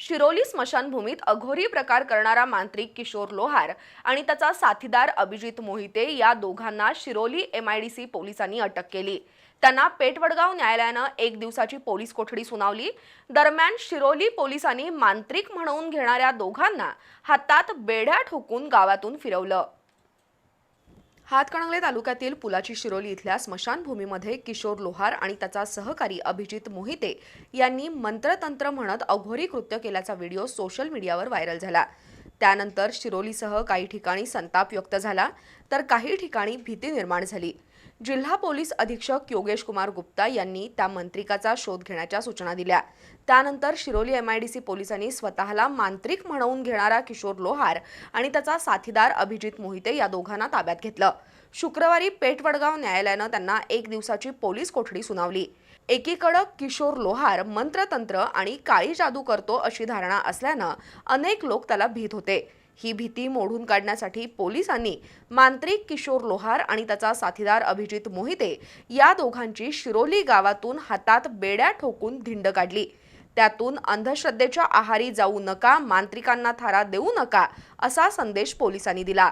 शिरोली स्मशानभूमीत अघोरी प्रकार करणारा मांत्रिक किशोर लोहार आणि त्याचा साथीदार अभिजित मोहिते या दोघांना शिरोली एमआयडीसी पोलिसांनी अटक केली. त्यांना पेटवडगाव न्यायालयानं एक दिवसाची पोलीस कोठडी सुनावली. दरम्यान शिरोली पोलिसांनी मांत्रिक म्हणून घेणाऱ्या दोघांना हातात बेड्या ठोकून गावातून फिरवलं. हातकणंगले तालुक्यातील पुलाची शिरोली इथल्या स्मशानभूमीमध्ये किशोर लोहार आणि त्याचा सहकारी अभिजित मोहिते यांनी मंत्रतंत्र म्हणत अघोरी कृत्य केल्याचा व्हिडिओ सोशल मीडियावर व्हायरल झाला. त्यानंतर शिरोलीसह काही ठिकाणी संताप व्यक्त झाला तर काही ठिकाणी भीती निर्माण झाली. जिल्हा पोलीस अधीक्षक योगेश कुमार गुप्ता यांनी त्या मंत्रिकाचा शोध घेण्याच्या सूचना दिल्या. त्यानंतर शिरोली एमआयडीसी पोलिसांनी स्वतःला मांत्रिक म्हणवून घेणारा किशोर लोहार आणि त्याचा साथीदार अभिजित मोहिते या दोघांना ताब्यात घेतलं. शुक्रवारी पेठवडगाव न्यायालयानं त्यांना एक दिवसाची पोलीस कोठडी सुनावली. एकीकडं किशोर लोहार मंत्रतंत्र आणि काळी जादू करतो अशी धारणा असल्यानं अनेक लोक त्याला भीत होते. ही भीती मोडून काढण्यासाठी पोलिसांनी मांत्रिक किशोर लोहार आणि त्याचा साथीदार अभिजित मोहिते या दोघांची शिरोली गावातून हातात बेड्या ठोकून धिंड काढली. त्यातून अंधश्रद्धेच्या आहारी जाऊ नका मांत्रिकांना थारा देऊ नका असा संदेश पोलिसांनी दिला.